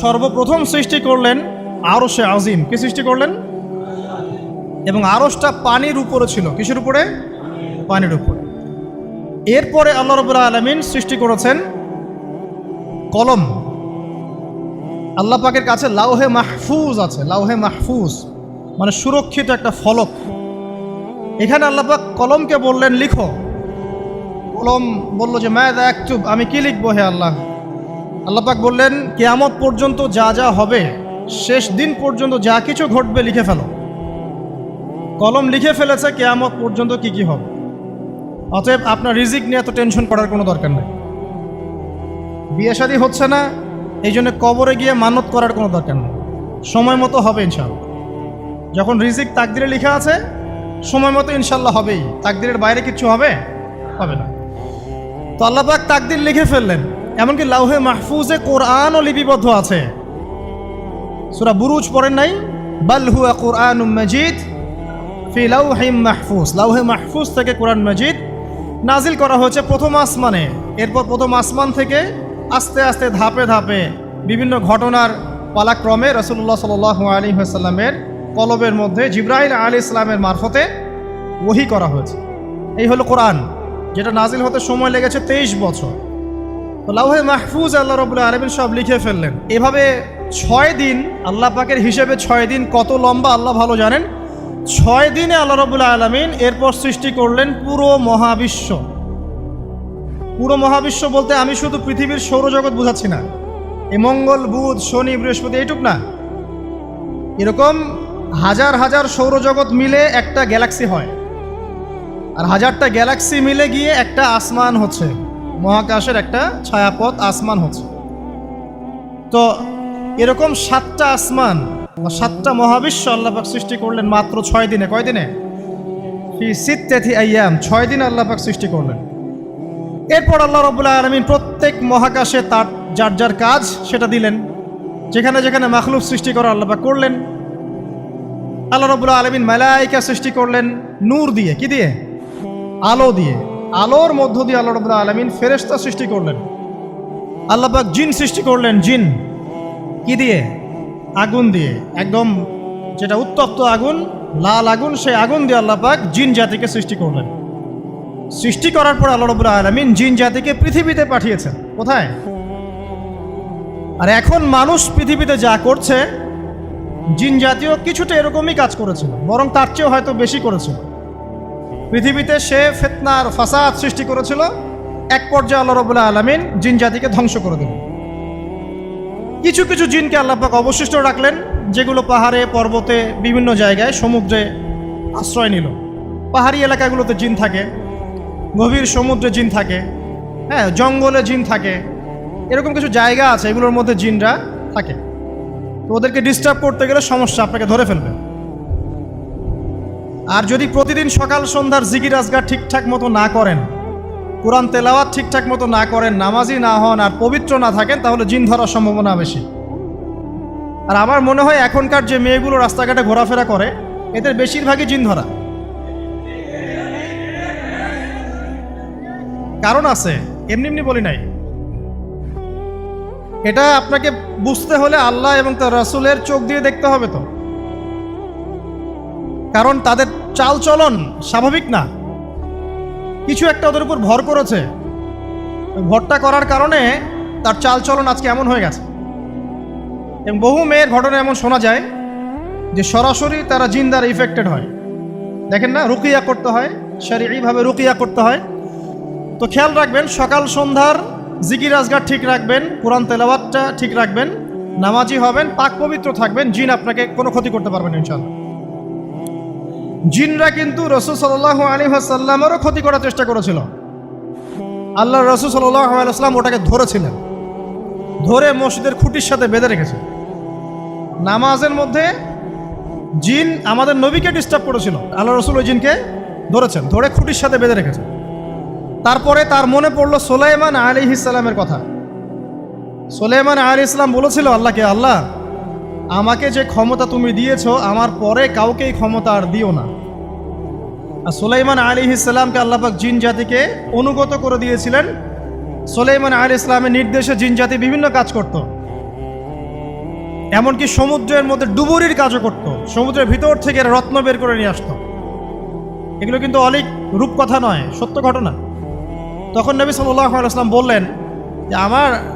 সর্বপ্রথম সৃষ্টি করলেন আরশে আজিম। কি সৃষ্টি করলেন? এবং আরশটা পানির উপরে ছিল। কিসের উপরে? পানির উপরে। এরপরে আল্লাহ রবুল্লা আলমিন সৃষ্টি করেছেন কলম। আল্লাহ পাকের কাছে লাউহে মাহফুজ আছে। লাউহে মাহফুজ মানে সুরক্ষিত একটা ফলক। এখানে আল্লাহ পাক কলমকে বললেন, লিখো। কলম বলল যে ম্যাদ একচুব আমি কি লিখব হে আল্লাহ? আল্লাহ পাক বললেন, কেয়ামত পর্যন্ত যা যা হবে, শেষ দিন পর্যন্ত যা কিছু ঘটবে লিখে ফেলো। কলম লিখে ফেলেছে, কেয়ামত পর্যন্ত কি কি হবে। অতএব আপনার রিজিক নিয়ে এত টেনশন করার কোনো দরকার নেই। বিয়ে শাদী হচ্ছে না, এই জন্য কবরে গিয়ে মানত করার কোনো দরকার নেই। সময় মতো হবে ইনশাল্লাহ যখন রিজিক তাকদিরে লেখা আছে, সময় মতো ইনশাল্লাহ হবেই। তাকদিরের বাইরে কিছু হবে? হবে না। তো আল্লাহ পাক তাকদির লিখে ফেললেন। এমনকি লাউহে মাহফুজে কোরআনও লিপিবদ্ধ আছে। সুরা বুরুজ পড়েন নাই? বাল হুয়া কোরআন মজিদ ফি লাউহিম মাহফুজ। লাউহে মাহফুজ থেকে কোরআন মজিদ নাজিল করা হয়েছে প্রথম আসমানে। এরপর প্রথম আসমান থেকে আস্তে আস্তে ধাপে ধাপে বিভিন্ন ঘটনার পালাক্রমে রসুল্লাহ সাল আলী সাল্লামের কলবের মধ্যে জিব্রাহিল আলী ইসলামের মারফতে ওহি করা হয়েছে। এই হলো কোরআন, যেটা নাজিল হতে সময় লেগেছে তেইশ বছর। লাউহে মাহফুজ আল্লাহ রবুল্লাহ আলমিন সব লিখে ফেললেন। এভাবে ছয় দিন, আল্লাহ পাকের হিসেবে ছয় দিন কত লম্বা, আল্লাহ ভালো জানেন। ছয় দিনে আল্লাহ রবুল্লাহ আলমিন এরপর সৃষ্টি করলেন পুরো মহাবিশ্ব। পুরো মহাবিশ্ব বলতে আমি শুধু পৃথিবীর সৌরজগৎ বোঝাচ্ছি না। এই মঙ্গল, বুধ, শনি, বৃহস্পতি এইটুক না। এরকম হাজার হাজার সৌরজগৎ মিলে একটা গ্যালাক্সি হয়। আর হাজারটা গ্যালাক্সি মিলে গিয়ে একটা আসমান হচ্ছে। মহাকাশের একটা ছায়াপথ আসমান হচ্ছে। তো এরকম সাতটা আসমান সাতটা মহাবিশ্ব আল্লাপাক সৃষ্টি করলেন মাত্র ছয় দিনে। কয় দিনে? আইয়াম ছয় দিন আল্লাপাক সৃষ্টি করলেন। এরপর আল্লাহ রবুল্লাহ আলমিন প্রত্যেক মহাকাশে তার যার যার কাজ সেটা দিলেন। যেখানে যেখানে মাখলুক সৃষ্টি করা আল্লাপাক করলেন। আল্লাহ রবুল্লাহ আলমিন মালাইকা সৃষ্টি করলেন নূর দিয়ে। কি দিয়ে? আলো দিয়ে। আলোর মধ্য দিয়ে আল্লাহ রবুল্লাহ আলমিন ফেরেস্তা সৃষ্টি করলেন। আল্লাপাক জিন সৃষ্টি করলেন, জিন। কি দিয়ে? আগুন দিয়ে। একদম যেটা উত্তপ্ত আগুন, লাল আগুন, সেই আগুন দিয়ে আল্লাপাক জিন জাতিকে সৃষ্টি করলেন। সৃষ্টি করার পর আল্লাহ রবুল্লাহ আলমিন জিন জাতিকে পৃথিবীতে পাঠিয়েছেন। কোথায়? আর এখন মানুষ পৃথিবীতে যা করছে, জিন জাতীয় কিছুটা এরকমই কাজ করেছিল, বরং তার চেয়েও হয়তো বেশি করেছিল। পৃথিবীতে সে ফেতনার ফাসাদ সৃষ্টি করেছিল, এক পর্যায়ে আল্লাহ রবুল্লাহ আলমিন জিন জাতিকে ধ্বংস করে দিল কিছু কিছু জিনকে আল্লাপাক অবশিষ্ট রাখলেন, যেগুলো পাহাড়ে, পর্বতে, বিভিন্ন জায়গায়, সমুদ্রে আশ্রয় নিল। পাহাড়ি এলাকাগুলোতে জিন থাকে, গভীর সমুদ্রে জিন থাকে হ্যাঁ জঙ্গলে জিন থাকে, এরকম কিছু জায়গা আছে, এগুলোর মধ্যে জিনরা থাকে। তো ওদেরকে ডিস্টার্ব করতে গেলে সমস্যা, আপনাকে ধরে ফেলবে। আর যদি প্রতিদিন সকাল সন্ধ্যার জিকির আজগার ঠিকঠাক মতো না করেন, কোরআন তেলাওয়াত ঠিকঠাক মতো না করেন, নামাজি না হন আর পবিত্র না থাকেন, তাহলে জিন ধরার সম্ভাবনা বেশি। আর আমার মনে হয় এখনকার যে মেয়েগুলো রাস্তাঘাটে ঘোরাফেরা করে, এদের বেশিরভাগই জিন ধরা। কারণ আছে, এমনি এমনি বলি নাই। এটা আপনাকে বুঝতে হলে আল্লাহ এবং তার রাসুলের চোখ দিয়ে দেখতে হবে তো। কারণ তাদের চাল চলন স্বাভাবিক না। কিছু একটা ওদের উপর ভর করেছে। ভরটা করার কারণে তার চাল চলন আজকে এমন হয়ে গেছে। এবং বহু মেয়ের ঘটনা এমন শোনা যায় যে সরাসরি তারা জিন ইফেক্টেড হয়। দেখেন না, রুকিয়া করতে হয়, শারীরিকভাবে রুকিয়া করতে হয়। তো খেয়াল রাখবেন, সকাল সন্ধ্যার জিকির আজগার ঠিক রাখবেন, কোরআন তেলাওয়াতটা ঠিক রাখবেন, নামাজি হবেন, পাক পবিত্র থাকবেন, জিন আপনাকে কোনো ক্ষতি করতে পারবেন ইনশাল্লাহ জিনরা কিন্তু রসুল সাল্লাহ আলী সাল্লামেরও ক্ষতি করার চেষ্টা করেছিল। আল্লাহ রসুল সাল্লাহ আলাইসলাম ওটাকে ধরেছিলেন। ধরে মসজিদের খুঁটির সাথে বেঁধে রেখেছে। নামাজের মধ্যে জিন আমাদের নবীকে ডিস্টার্ব করেছিল। আল্লাহ রসুল ওই জিনকে ধরেছেন, ধরে খুঁটির সাথে বেঁধে রেখেছে। তারপরে তার মনে পড়ল সোলাইমান আলী ইসলামের কথা। সোলাইমান আলী ইসলাম বলেছিল আল্লাহকে, আল্লাহ আমাকে যে ক্ষমতা তুমি দিয়েছ, আমার পরে কাউকেই ক্ষমতা আর দিও না। আর সোলাইমান আলী ইসলামকে আল্লাপাক জিন জাতিকে অনুগত করে দিয়েছিলেন। সোলাইমান আলী ইসলামের নির্দেশে জিন জাতি বিভিন্ন কাজ করত। এমনকি সমুদ্রের মধ্যে ডুবুরির কাজও করতো। সমুদ্রের ভিতর থেকে রত্ন বের করে নিয়ে আসতো। এগুলো কিন্তু অনেক রূপকথা নয়, সত্য ঘটনা। তখন নবী সাল্লাম বললেন যে, আমার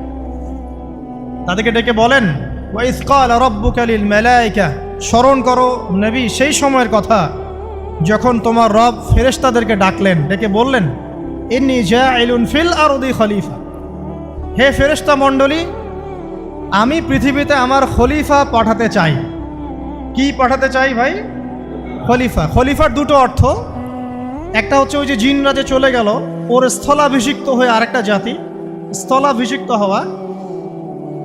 তাদেরকে ডেকে বলেন স্মরণ করো নবী সেই সময়ের কথা, যখন তোমার রব ফেরেশতাদেরকে ডাকলেন, ডেকে বললেন, ইন্নি জাইলুন ফিল আরদি খলিফা হে ফেরেশতা মণ্ডলী, আমি পৃথিবীতে আমার খলিফা পাঠাতে চাই। কি পাঠাতে চাই ভাই? খলিফা। খলিফার দুটো অর্থ, একটা হচ্ছে ওই যে জিনরা যে চলে গেল, ওর স্থলাভিষিক্ত হয়ে আরেকটা জাতি, স্থলাভিষিক্ত হওয়া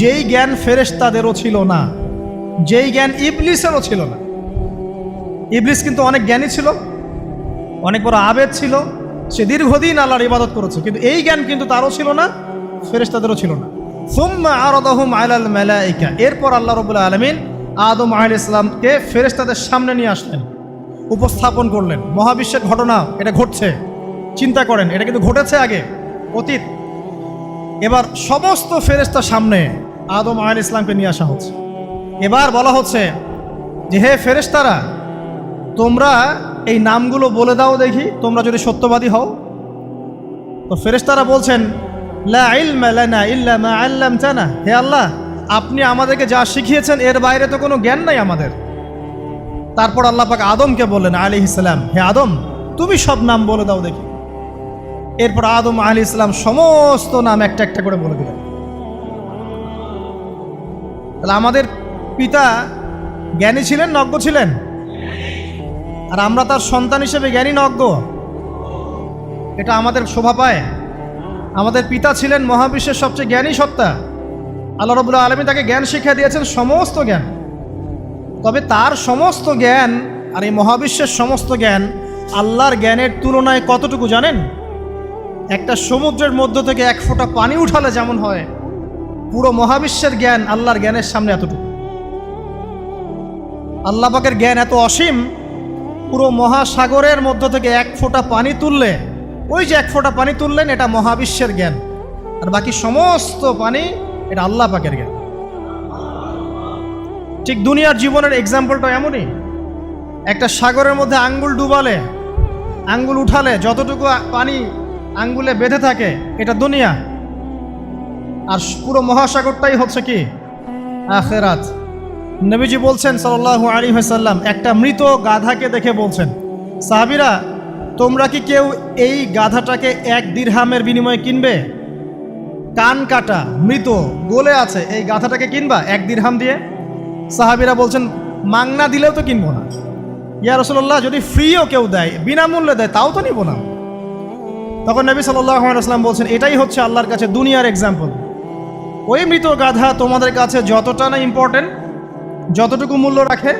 যেই জ্ঞান ফেরেশতাদেরও ছিল না, যেই জ্ঞান ইবলিসেরও ছিল না। ইবলিস কিন্তু অনেক জ্ঞানী ছিল, অনেক বড় আবেদ ছিল, সে দীর্ঘদিন আল্লাহর ইবাদত করেছে, কিন্তু এই জ্ঞান কিন্তু তারও ছিল না, ফেরেশতাদেরও ছিল না। এরপর আল্লাহ রবুল্লা আলমিন আদম আহল ইসলামকে ফেরেশতাদের সামনে নিয়ে আসলেন, উপস্থাপন করলেন। মহাবিশ্বের ঘটনা, এটা ঘটছে, চিন্তা করেন, এটা কিন্তু ঘটেছে আগে, অতীত। এবার সমস্ত ফেরেস্তার সামনে আদম আহল ইসলামকে নিয়ে আসা হচ্ছে। এবার বলা হচ্ছে যে, হে ফেরেশতারা, তোমরা এই নামগুলো বলে দাও দেখি, তোমরা যদি সত্যবাদী হও। তো ফেরেশতারা বলছেন লানা হে আল্লাহ, আপনি আমাদেরকে যা শিখিয়েছেন, এর বাইরে তো কোনো জ্ঞান নাই আমাদের। তারপর আল্লাহ পাক আদমকে বললেন আলী ইসলাম হে আদম, তুমি সব নাম বলে দাও দেখি। এরপর আদম আলী ইসলাম সমস্ত নাম একটা একটা করে বলে দিলেন। তাহলে আমাদের পিতা জ্ঞানী ছিলেন নজ্ঞ ছিলেন? আর আমরা তার সন্তান হিসেবে জ্ঞানী নজ্ঞ এটা আমাদের শোভা পায়। আমাদের পিতা ছিলেন মহাবিশ্বের সবচেয়ে জ্ঞানী সত্তা। আল্লাহ রবুল্লা আলমী তাকে জ্ঞান শিক্ষা দিয়েছেন সমস্ত জ্ঞান। তবে তার সমস্ত জ্ঞান আর এই মহাবিশ্বের সমস্ত জ্ঞান আল্লাহর জ্ঞানের তুলনায় কতটুকু জানেন? একটা সমুদ্রের মধ্য থেকে এক ফোঁটা পানি উঠালে যেমন হয়, পুরো মহাবিশ্বের জ্ঞান আল্লাহর জ্ঞানের সামনে এতটুকু। আল্লাহ পাকের জ্ঞান এত অসীম, পুরো মহাসাগরের মধ্য থেকে এক ফোঁটা পানি তুললে, ওই যে এক ফোঁটা পানি তুললেন, এটা মহাবিশ্বের জ্ঞান। আর বাকি সমস্ত পানি এটা আল্লাহ পাকের জ্ঞান। ঠিক দুনিয়ার জীবনের এক্সাম্পলটা এমনই। একটা সাগরের মধ্যে আঙ্গুল ডুবালে, আঙ্গুল উঠালে যতটুকু পানি আঙ্গুলে বেঁধে থাকে, এটা দুনিয়া। আর পুরো মহাসাগরটাই হচ্ছে কি? আখেরাত। নবীজি বলছেন সাল্লাল্লাহু আলী হাসাল্লাম একটা মৃত গাধাকে দেখে বলছেন, সাহাবিরা, তোমরা কি কেউ এই গাধাটাকে এক দিরহামের বিনিময়ে কিনবে? কান কাটা, মৃত, গোলে আছে, এই গাধাটাকে কিনবা এক দিরহাম দিয়ে? সাহাবিরা বলছেন, মাংনা দিলেও তো কিনবো না। ইয়া রসল্লাহ যদি ফ্রিও কেউ দেয়, বিনামূল্যে দেয়, তাও তো নিব না। তখন নবী সাল্লাম বলছেন, এটাই হচ্ছে আল্লাহর কাছে দুনিয়ার এক্সাম্পল ওই মৃত গাধা তোমাদের কাছে যতটা না ইম্পর্টেন্ট যতটুকু মূল্য রাখে,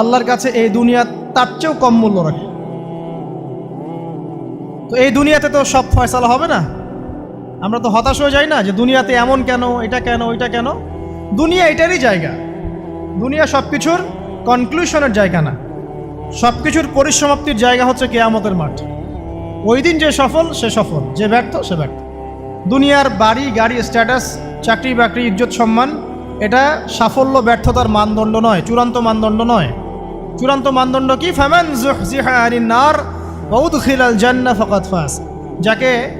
আল্লাহর কাছে এই দুনিয়া তার চেয়েও কম মূল্য রাখে। তো এই দুনিয়াতে তো সব ফয়সালা হবে না। আমরা তো হতাশ হয়ে যাই না যে দুনিয়াতে এমন কেন, এটা কেন, ওইটা কেন? দুনিয়া এটারই জায়গা। দুনিয়া সব কিছুর কনক্লুশনের জায়গা না। সব কিছুর পরিসমাপ্তির জায়গা হচ্ছে কেয়ামতের মাঠ। ওই দিন যে সফল, সে সফল। যে ব্যর্থ, সে ব্যর্থ। দুনিয়ার বাড়ি, গাড়ি স্ট্যাটাস চাকরি বাকরি, ইজ্জত, সম্মান, এটা সাফল্য, ব্যর্থতার মানদণ্ড নয়, চূড়ান্ত মানদণ্ড নয়। চূড়ান্ত মানদণ্ড কি? ফ্যামান নার বৌদখিলাল জান্না ফাস যাকে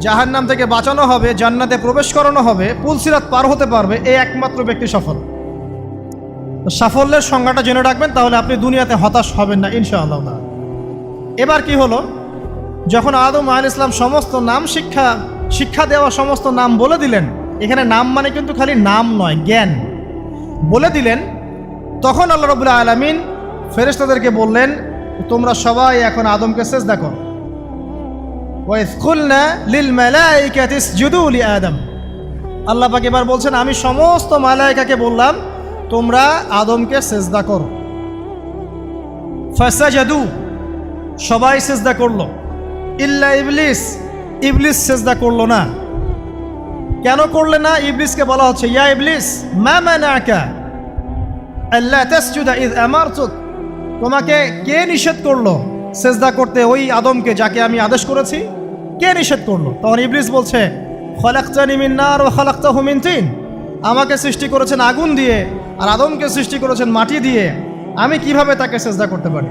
জাহান্নাম থেকে বাঁচানো হবে, জান্নাতে প্রবেশ করানো হবে, পুলসিরাত পার হতে পারবে এই একমাত্র ব্যক্তি সফল। সাফল্যের সংজ্ঞাটা জেনে রাখবেন, তাহলে আপনি দুনিয়াতে হতাশ হবেন না, ইনশাআল্লাহ। এবার কি হলো? যখন আদম আল ইসলাম সমস্ত নাম শিক্ষা শিক্ষা দেওয়া সমস্ত নাম বলে দিলেন, এখানে নাম মানে কিন্তু খালি নাম নয়, জ্ঞান। বলে দিলেন, তখন আল্লাহ রবুল্লাহ আলমিন ফেরেশতাদেরকে বললেন, তোমরা সবাই এখন আদমকে শেষ দেখো আদম। আল্লাহ পাক এবার বলছেন, আমি সমস্ত মালাইকাকে বললাম, তোমরা আদমকে সেজদা করো। ফাসাজাদু, সবাই সেজদা করল। ইল্লা ইবলিস। ইবলিস সেজদা করল না। কেন করলে না? ইবলিসকে বলা হচ্ছে, ইয়া ইবলিস, মা মানাকা আল্লাহ তাসজুদা ইজ আমারতুক। তোমাকে কে নিষেধ করল সেজদা করতে ওই আদমকে যাকে আমি আদেশ করেছি? কে নিষেধ করল? তখন ইবলিস বলছে, খলাক্তানি মিন নার ও খলাক্তাহু মিন তিন। আমাকে সৃষ্টি করেছেন আগুন দিয়ে আর আদমকে সৃষ্টি করেছেন মাটি দিয়ে। আমি কীভাবে তাকে সেজদা করতে পারি?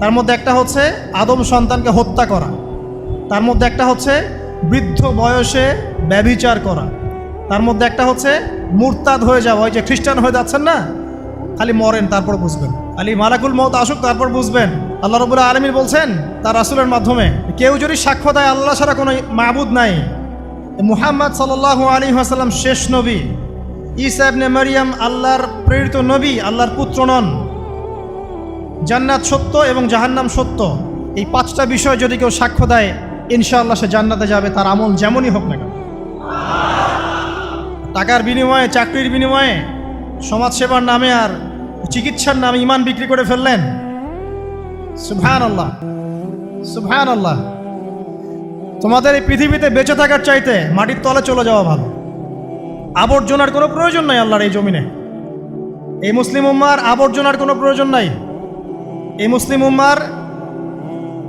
তার মধ্যে একটা হচ্ছে আদম সন্তানকে হত্যা করা। তার মধ্যে একটা হচ্ছে বৃদ্ধ বয়সে ব্যভিচার করা। তার মধ্যে একটা হচ্ছে মুরতাদ হয়ে যাওয়া। ওই যে খ্রিস্টান হয়ে যাচ্ছেন না? খালি মরেন, তারপর বুঝবেন। খালি মালাকুল মত আসুক, তারপর বুঝবেন। আল্লাহ রবুল্লাহ আলমী বলছেন তার রাসুলের মাধ্যমে, কেউ যদি সাক্ষ্য দেয়, আল্লাহ ছাড়া কোনো মাহবুদ নাই। মুহাম্মদ সাল্লাহ আলী আসাল্লাম শেষ নবী। ইসাবনে মারিয়াম আল্লাহর প্রেরিত নবী, আল্লাহর পুত্র নন। জান্নাত সত্য এবং জাহান্নাম সত্য। এই পাঁচটা বিষয় যদি কেউ সাক্ষ্য দেয়, ইনশাআল্লাহ সে জান্নাতে যাবে, তার আমল যেমনই হোক না কেন। টাকার বিনিময়ে, চাকরির বিনিময়ে, সমাজসেবার নামে আর চিকিৎসার নামে ইমান বিক্রি করে ফেললেন। সুবহান আল্লাহ সুবহান আল্লাহ তোমাদের এই পৃথিবীতে বেঁচে থাকার চাইতে মাটির তলে চলে যাওয়া ভালো। আবর্জনার কোনো প্রয়োজন নাই আল্লাহর এই জমিনে। এই মুসলিম উম্মার আবর্জনার কোনো প্রয়োজন নাই। এই মুসলিম উম্মার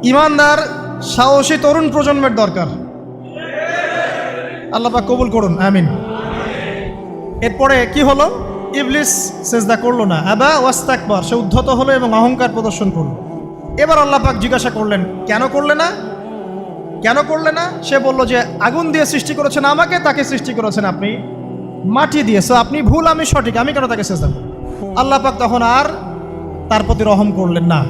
ইমানদার, সাহসী তরুণ প্রজন্মের দরকার। আল্লাহ পাক কবুল করুন, আমিন। এরপরে কি হলো? ইবলিস সেজদা করল না। আবা ওয়াস্তাকবার, সে উদ্ধত হলো এবং অহংকার প্রদর্শন করল। এবার আল্লাহ পাক জিজ্ঞাসা করলেন, কেন করলে না? কেন করলে না? সে বলল যে, আগুন দিয়ে সৃষ্টি করেছেন আমাকে, তাকে সৃষ্টি করেছেন আপনি। মাটি দিয়ে সো আপনি ভুল, আমি সঠিক, আমি কেন তাকে সেজদা করব? আল্লাহ পাক তখন আর তার প্রতি রহম করলেন না।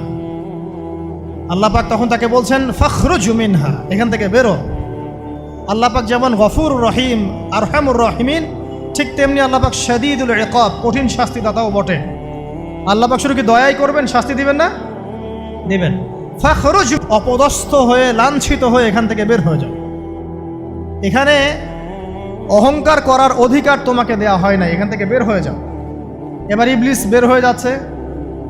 আল্লাহ পাক তখন তাকে বলছেন ফখরু জুমিনহা এখান থেকে বেরো। আল্লাহ পাক যেমন গফুর রহিম আর রহমুর রহিমিন, ঠিক তেমনি আল্লাহ পাক শদীদুল একব কঠিন শাস্তিদাতাও বটে। আল্লাহ পাক শুধু কি দয়াই করবেন, শাস্তি দিবেন না? দিবেন। ফখরুজ, অপদস্থ হয়ে, লাঞ্ছিত হয়ে এখান থেকে বের হয়ে যাও। এখানে অহংকার করার অধিকার তোমাকে দেয়া হয় না এখান থেকে বের হয়ে যাও। এবার ইবলিস বের হয়ে যাচ্ছে।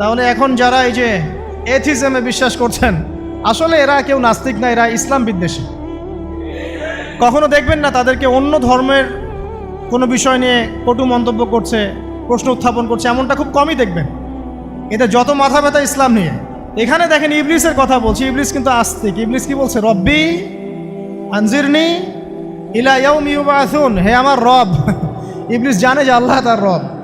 তাহলে এখন যারা এই যে এথিজমে বিশ্বাস করছেন, আসলে এরা কেউ নাস্তিক না, এরা ইসলাম বিদ্বেষী। কখনো দেখবেন না তাদেরকে অন্য ধর্মের কোনো বিষয় নিয়ে কটু মন্তব্য করছে, প্রশ্ন উত্থাপন করছে, এমনটা খুব কমই দেখবেন। এতে যত মাথা ব্যথা ইসলাম নিয়ে। এখানে দেখেন ইবলিসের কথা বলছি, ইবলিস কিন্তু আস্তিক। ইবলিস কি বলছে? রব্বি আনজিরনি ইলা ইউবাসুন। হে আমার রব। ইবলিস জানে যে আল্লাহ তার রব।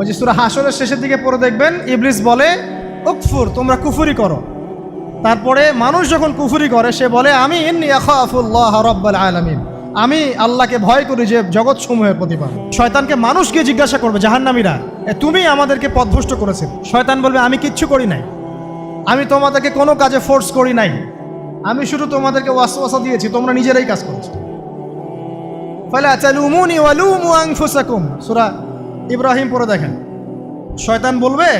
ওই যে সুরা হাসরের শেষের দিকে পড়ে দেখবেন ইবলিস বলে উকফুর তোমরা কুফুরি করো। তারপরে মানুষ যখন কুফুরি করে সে বলে আমি ইন্নি আখাফুল্লাহ রব্বাল আলামিন। আমি আল্লাহকে ভয় করি যে জগৎ সমূহের প্রতিপাল শয়তানকে মানুষ গিয়ে জিজ্ঞাসা করবে জাহান্নামীরা "এ, তুমি আমাদেরকে পথভ্রষ্ট করেছে? শয়তান বলবে আমি কিচ্ছু করি নাই। আমি তোমাদেরকে কোনো কাজে ফোর্স করি নাই। আমি শুধু তোমাদেরকে ওয়াসওয়াসা দিয়েছি তোমরা নিজেরাই কাজ করেছ। ফালা তালুমুনি ওয়ালুমু আনফুসাকুম। সূরা ইব্রাহিম পরে দেখেন। শয়তান বলবে,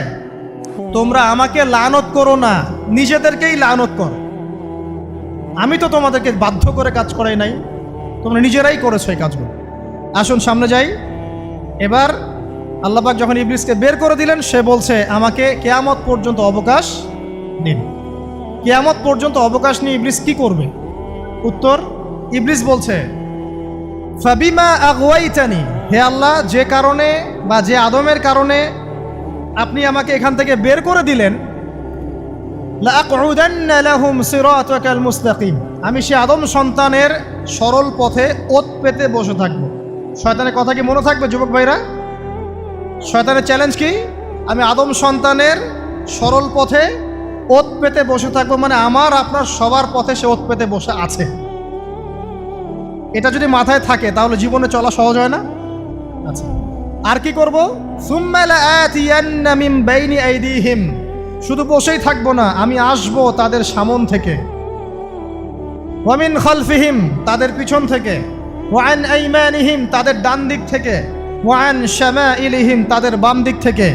তোমরা আমাকে লানত করো না, নিজেদেরকেই লানত করো। আমি তো তোমাদেরকে বাধ্য করে কাজ করাই নাই, তোমরা নিজেরাই করেছ এই কাজগুলো। আসুন সামনে যাই। এবার আল্লাহবাক যখন ইবলিসকে বের করে দিলেন, সে বলছে, আমাকে কেয়ামত পর্যন্ত অবকাশ দিন। কেয়ামত পর্যন্ত অবকাশ নিয়ে ইবলিস কি করবে? উত্তর, ইবলিস বলছে ফাবিমা আগওয়াইতানি হে আল্লাহ, যে কারণে বা যে আদমের কারণে আপনি আমাকে এখান থেকে বের করে দিলেন আমি সে আদম সন্তানের সরল পথে ওত পেতে বসে থাকব। শয়তানের কথা কি মনে থাকবে, যুবক ভাইরা? শয়তানের চ্যালেঞ্জ কি? আমি আদম সন্তানের সরল পথে ওত পেতে বসে থাকব মানে আমার, আপনার সবার পথে সে ওত পেতে বসে আছে। এটা যদি মাথায় থাকে, তাহলে জীবনে চলা সহজ হয় না? আচ্ছা। আর কি করব? আইদিহিম। শুধু বসেই থাকব না, আমি আসব তাদের সামন থেকে। ওয়ামিন খালফিহিম, তাদের পিছন থেকে। ওয়ান আইমানিহিম, তাদের ডান দিক থেকে। ওয়ান শামাইলিহিম, তাদের বাম দিক থেকে।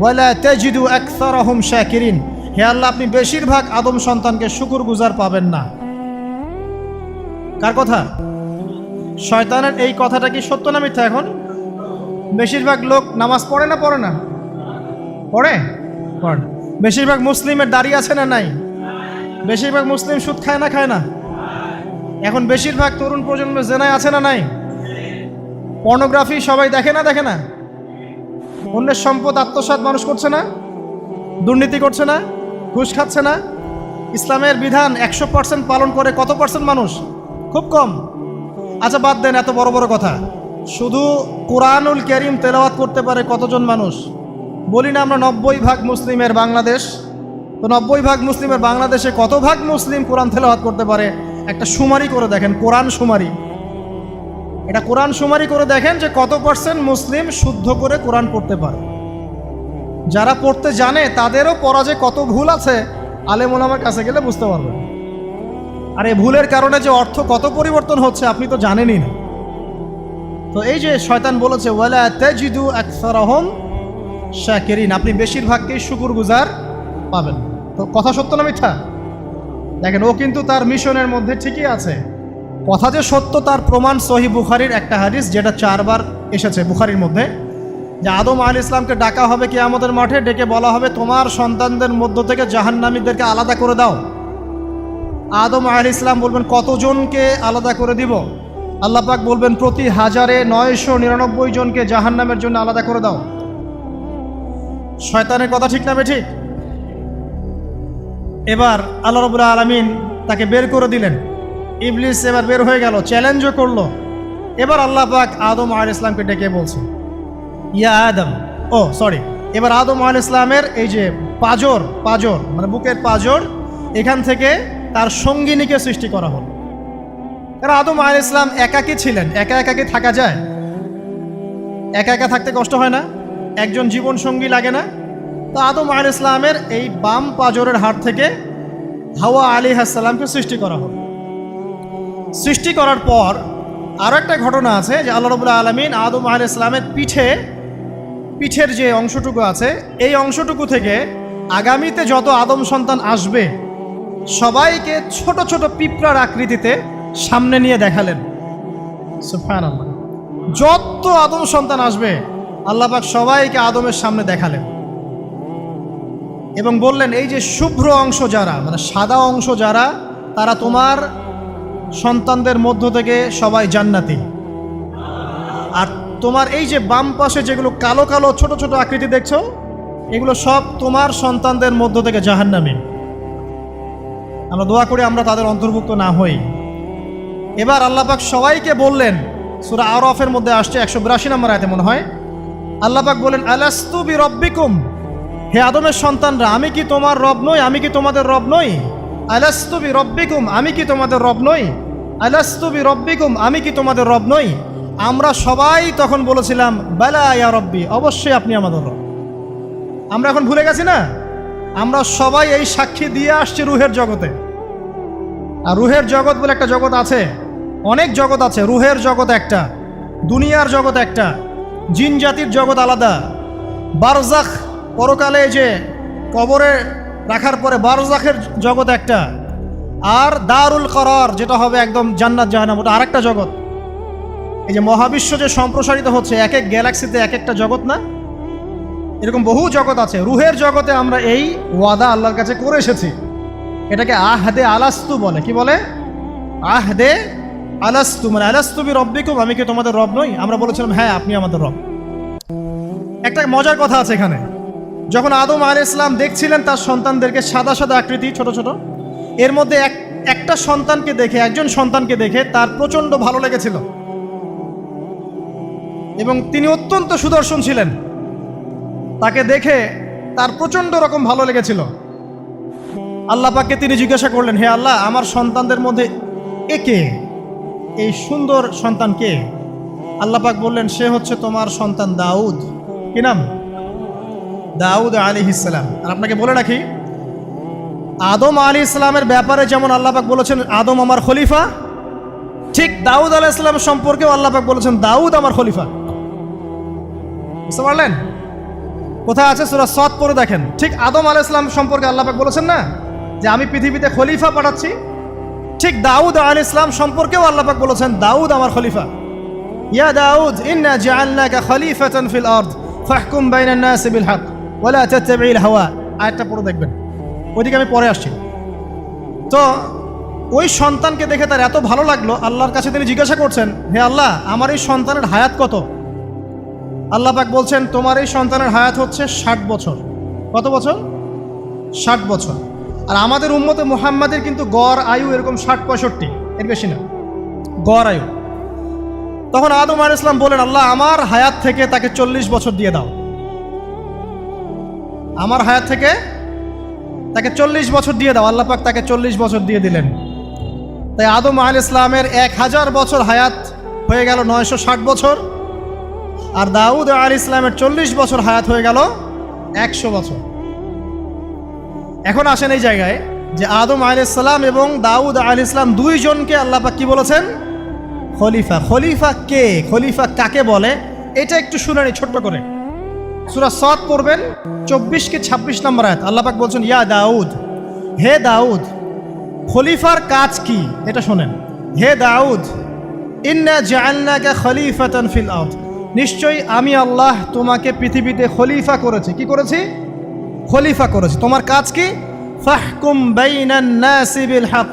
ওয়ালা তাজিদু আকসারহুম শাকিরিন। হে আল্লাহ, আপনি বেশিরভাগ আদম সন্তানকে শুকুর গুজার পাবেন না। কার কথা? শয়তানের এই কথাটা কি সত্য না মিথ্যা এখন? বেশিরভাগ লোক নামাজ পড়ে না পড়ে না? পড়ে? পড়ে না। বেশিরভাগ মুসলিমের দাঁড়িয়ে আছে না নাই? বেশিরভাগ মুসলিম সুদ খায় না খায় না? এখন বেশিরভাগ তরুণ প্রজন্ম জেনায় আছে না নাই? পর্নোগ্রাফি সবাই দেখে না দেখে না? অন্যের সম্পদ আত্মসাৎ মানুষ করছে না? দুর্নীতি করছে না? ঘুষ খাচ্ছে না? ইসলামের বিধান একশো পার্সেন্ট পালন করে কত পার্সেন্ট মানুষ? খুব কম। আচ্ছা বাদ দেন, এত বড় বড় কথা। শুধু কোরআনুল করিম তেলাওয়াত করতে পারে কতজন মানুষ? বলি না আমরা নব্বই ভাগ মুসলিমের বাংলাদেশ। তো নব্বই ভাগ মুসলিমের বাংলাদেশে কত ভাগ মুসলিম কোরআন তেলাওয়াত করতে পারে? একটা সুমারি করে দেখেন, কোরআন সুমারি। এটা কোরআন সুমারি করে দেখেন যে কত পার্সেন্ট মুসলিম শুদ্ধ করে কোরআন পড়তে পারে। যারা পড়তে জানে, তাদেরও পড়া যে কত ভুল আছে আলেমুলামার কাছে গেলে বুঝতে পারবেন। আর এই ভুলের কারণে যে অর্থ কত পরিবর্তন হচ্ছে আপনি তো জানেনই না। তো এই যে শয়তান বলেছে, ওয়ালা তাজিদু আকসারহুম শাকিরিন আপনি বেশিরভাগকেই শুকুর গুজার পাবেন। তো কথা সত্য না মিথ্যা? দেখেন, ও কিন্তু তার মিশনের মধ্যে ঠিকই আছে। কথা যে সত্য, তার প্রমাণ সহি বুখারির একটা হাদিস, যেটা চারবার এসেছে বুখারির মধ্যে, যে আদম আল ইসলামকে ডাকা হবে কি আমাদের মাঠে, ডেকে বলা হবে, তোমার সন্তানদের মধ্য থেকে জাহান্নামীদেরকে আলাদা করে দাও। আদম আল ইসলাম বলবেন, কতজনকে আলাদা করে দিব? আল্লাহ পাক বলবেন, প্রতি হাজারে নয়শো নিরানব্বই জনকে জাহান্নামের জন্য আলাদা করে দাও। শয়তানের কথা ঠিক না ঠিক? এবার আল্লাহ রবুল্লা আলমিন তাকে বের করে দিলেন। ইবলিস এবার বের হয়ে গেল চ্যালেঞ্জও করল। এবার আল্লাহ পাক আদম আল ইসলামকে ডেকে বলছে, ইয়া আদম, ও সরি এবার আদম আল ইসলামের এই যে পাজর পাজর মানে বুকের পাজর, এখান থেকে তার সঙ্গিনীকে সৃষ্টি করা হলো। কারণ আদম আল ইসলাম একাকী ছিলেন। একা একাকি থাকা যায়? একা একা থাকতে কষ্ট হয় না? একজন জীবন সঙ্গী লাগে না? তো আদম আল ইসলামের এই বাম পাজরের হাট থেকে হাওয়া আলী হাসালামকে সৃষ্টি করা হলো। সৃষ্টি করার পর আরও একটা ঘটনা আছে যে আল্লাহ রবুল্লা আলমিন আদম আল ইসলামের পিঠে, পিঠের যে অংশটুকু আছে, এই অংশটুকু থেকে আগামীতে যত আদম সন্তান আসবে সবাইকে ছোট ছোট পিঁপড়ার আকৃতিতে সামনে নিয়ে দেখালেন। যত আদম সন্তান আসবে আল্লাহ পাক সবাইকে আদমের সামনে দেখালেন। এবং বললেন, এই যে শুভ্র অংশ যারা মানে সাদা অংশ যারা, তারা তোমার সন্তানদের মধ্য থেকে সবাই জান্নাতি। আর তোমার এই যে বাম পাশে যেগুলো কালো কালো ছোট ছোট আকৃতি দেখছ, এগুলো সব তোমার সন্তানদের মধ্য থেকে জাহান্নামী। আমরা দোয়া করি আমরা তাদের অন্তর্ভুক্ত না হই। এবার আল্লাপাক সবাইকে বললেন, সুরা আরফের মধ্যে আসছে একশো বিরাশি নম্বর আয়তে মনে হয় আল্লাপাক বলেন আলাস্তু বি রব্বিকুম হে আদমের সন্তানরা, আমি কি তোমার রব নই? আমি কি তোমাদের রব নই? আলাস্তু বি রব্বিকুম আমি কি তোমাদের রব নই? আলাস্তু বি রব্বিকুম আমি কি তোমাদের রব নই? আমরা সবাই তখন বলেছিলাম, বেলা ইয়া রব্বি, অবশ্যই আপনি আমাদের রব। আমরা এখন ভুলে গেছি না? আমরা সবাই এই সাক্ষী দিয়ে আসছি রুহের জগতে। আর রুহের জগৎ বলে একটা জগৎ আছে, অনেক জগৎ আছে, রুহের জগৎ একটা, দুনিয়ার জগৎ একটা, জিন জাতির জগৎ আলাদা। বারজাখ পরকালে যে কবরে রাখার পরে বারজাখের জগৎ একটা, আর দারুল করার যেটা হবে একদম জান্নাত জাহান্নাম, ওটা আরেকটা জগৎ। এই যে মহাবিশ্ব যে সম্প্রসারিত হচ্ছে, এক এক গ্যালাক্সিতে এক একটা জগৎ না? এরকম বহু জগৎ আছে, রুহের জগতে আমরা এই ওয়াদা আল্লাহর কাছে করে এসেছি। এটাকে আহদে আলাস্তু বলে, কি বলে? আহদে আলাস্তু মানে আলাস্তু বি রব্বিকুম, আমি কি তোমাদের রব নই? আমরা বলেছিলাম হ্যাঁ আপনি আমাদের রব। একটা মজার কথা আছে এখানে। যখন আদম আল ইসলাম দেখছিলেন তার সন্তানদেরকে সাদা সাদা আকৃতি, ছোট ছোট, এর মধ্যে এক, একটা সন্তানকে দেখে, একজন সন্তানকে দেখে তার প্রচণ্ড ভালো লেগেছিল। এবং তিনি অত্যন্ত সুদর্শন ছিলেন। তাকে দেখে তার প্রচণ্ড রকম ভালো লেগেছিল। আল্লাহ পাককে তিনি জিজ্ঞাসা করলেন, হে আল্লাহ, আমার সন্তানদের মধ্যে একে এই সুন্দর সন্তান কে? আল্লাহ পাক বললেন, সে হচ্ছে তোমার সন্তান দাউদ। কি নাম? দাউদ আলী ইসলাম আর আপনাকে বলে রাখি, আদম আলী ইসলামের ব্যাপারে যেমন আল্লাহ পাক বলেছেন, আদম আমার খলিফা, ঠিক দাউদ আলাহ ইসলাম সম্পর্কেও আল্লাহ পাক বলেছেন, দাউদ আমার খলিফা। বুঝতে পারলেন? কোথায় আছে সুরা সৎ পরে দেখেন। ঠিক আদম আলাহ ইসলাম সম্পর্কে আল্লাহ পাক বলেছেন না? যে আমি পৃথিবীতে খলিফা পাঠাচ্ছি। ঠিক দাউদ আল ইসলাম সম্পর্কেও আল্লাহ পাক বলেছেন, দাউদ আমার খলিফা। ইয়া দাউদ, ইন্না জাআলনাকা খলিফাতান ফিল আরদ, ফাহকুম বাইনান নাস বিল হক, ওয়ালা তাত্তাবিল হাওয়া। আয়াতটা পড়ে দেখবেন। ওইদিকে আমি পরে আসছি। তো ওই সন্তানকে দেখে তার এত ভালো লাগল, আল্লাহর কাছে তিনি জিজ্ঞাসা করছেন, হে আল্লাহ, আমার এই সন্তানের হায়াত কত? আল্লাহ পাক বলছেন, তোমার এই সন্তানের হায়াত হচ্ছে ষাট বছর। কত বছর? ষাট বছর। আর আমাদের উম্মতে মুহাম্মাদের কিন্তু গড় আয়ু এরকম ষাট পঁয়ষট্টি। এর বেশি না। গড় আয়ু। তখন আদম আল ইসলাম বলেন আল্লাহ, আমার হায়াত থেকে তাকে চল্লিশ বছর দিয়ে দাও। আমার হায়াত থেকে তাকে চল্লিশ বছর দিয়ে দাও। আল্লাহ পাক তাকে চল্লিশ বছর দিয়ে দিলেন। তাই আদম আল ইসলামের এক হাজার বছর হায়াত হয়ে গেল নয়শো ষাট বছর। আর দাউদ আল ইসলামের চল্লিশ বছর হায়াত হয়ে গেল একশো বছর। এখন আসেন এই জায়গায় যে আদম আলাইসাল্লাম এবং দাউদ আল ইসলাম দুইজনকে আল্লাহ পাক কি বলেছেন? খলিফা। খলিফা কে? খলিফা কাকে বলে? এটা একটু শুনে নি ছোট্ট করে। সুরা সৎ পড়বেন, চব্বিশ কি ছাব্বিশ নম্বর আয়াত। আল্লাহ পাক বলছেন, ইয়া দাউদ, হে দাউদ, খলিফার কাজ কি? এটা শোনেন। হে দাউদ, ইন্না জাআলনাকা খলিফাতান ফিল আরদ। নিশ্চয়ই আমি আল্লাহ তোমাকে পৃথিবীতে খলিফা করেছি। কি করেছি? খলিফা করেছি। তোমার কাজ কি? ফাহকুম বাইনান নাসি বিল হক।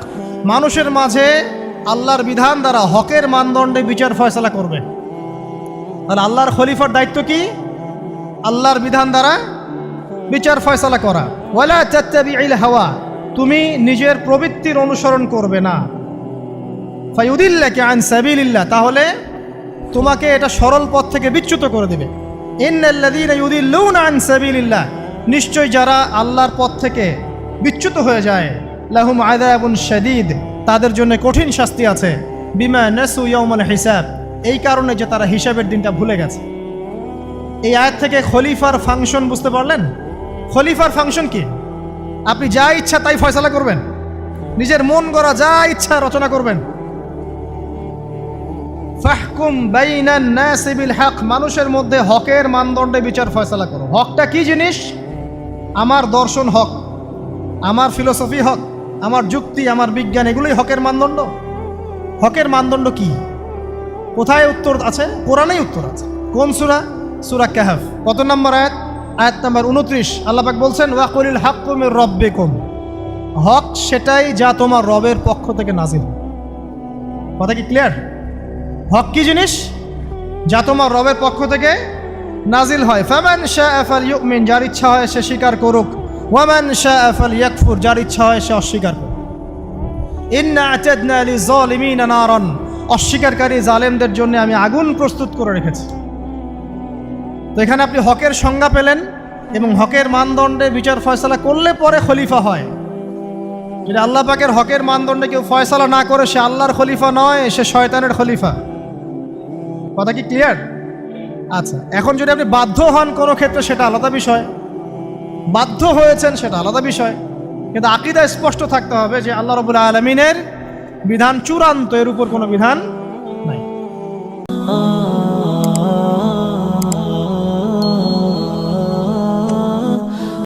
মানুষের মাঝে আল্লাহর বিধান দ্বারা হকের মানদণ্ডে বিচার ফয়সালা করবে। তাহলে আল্লাহর খলিফার দায়িত্ব কি? আল্লাহর বিধান দ্বারা বিচার ফয়সালা করা। ওয়ালা তাত্তাবিইল হাওয়া। তুমি নিজের প্রবৃত্তির অনুসরণ করবে না। ফাইউদিল্লাকে আন সাবিলিল্লাহ। তাহলে তোমাকে এটা সরল পথ থেকে বিচ্যুত করে দেবে। সাবিলিল্লাহ। নিশ্চয় যারা আল্লাহর পথ থেকে বিচ্যুত হয়ে যায়, লাহুম আযাবুন শাদীদ। তাদের জন্য কঠিন শাস্তি আছে। বিমা নেসু ইয়াউমাল হিসাব। এই কারণে যে তারা হিসাবের দিনটা ভুলে গেছে। এই আয়াত থেকে খলিফার ফাংশন বুঝতে পারলেন? খলিফার ফাংশন কি? আপনি যা ইচ্ছা তাই ফয়সালা করবেন। নিজের মন গড়া যা ইচ্ছা রচনা করবেন। ফাহকুম বাইনান নাসি বিল হক, মানুষের মধ্যে হকের মানদণ্ডে বিচার ফয়সালা করো। হকটা কি জিনিস? আমার দর্শন হক, আমার ফিলোসফি হক, আমার যুক্তি, আমার বিজ্ঞান, এগুলোই হকের মানদণ্ড। হকের মানদণ্ড কি? কোথায় উত্তর আছে? কোরআনেই উত্তর আছে। কোন সুরা? সুরা কাহাফ। কত নম্বর আয়াত? আয়াত নাম্বার উনত্রিশ আল্লাপাক বলছেন ওয়াকুলিল হাক্কুমির রব্বিকুম। হক সেটাই যা তোমার রবের পক্ষ থেকে নাজিল কথা কি ক্লিয়ার হক কি জিনিস? যা তোমার রবের পক্ষ থেকে নাজিল হয়। ফামান শাহ আফাল ইউমিন যার ইচ্ছা হয় সে স্বীকার করুক। ওয়ামান শাহ আফাল ইয়াকফুর যার ইচ্ছা হয় সে অস্বীকার করুক। ইন্না আতাদনা লিযালিমিনা নারান, অস্বীকারী জালেমদের জন্য আমি আগুন প্রস্তুত করে রেখেছি। তো এখানে আপনি হকের সংজ্ঞা পেলেন এবং হকের মানদণ্ডে বিচার ফয়সালা করলে পরে খলিফা হয়। যদি আল্লাহ পাকের হকের মানদণ্ডে কেউ ফয়সালা না করে, সে আল্লাহর খলিফা নয়, সে শয়তানের খলিফা। কথা কি ক্লিয়ার আচ্ছা এখন যদি আপনি বাধ্য হন কোনো ক্ষেত্রে, সেটা আলাদা বিষয়। বাধ্য হয়েছেন, সেটা আলাদা বিষয়। কিন্তু আকিদা স্পষ্ট থাকতে হবে যে আল্লাহ রবুল্লা আলমিনের বিধান চূড়ান্ত, এর উপর কোনো বিধান নাই।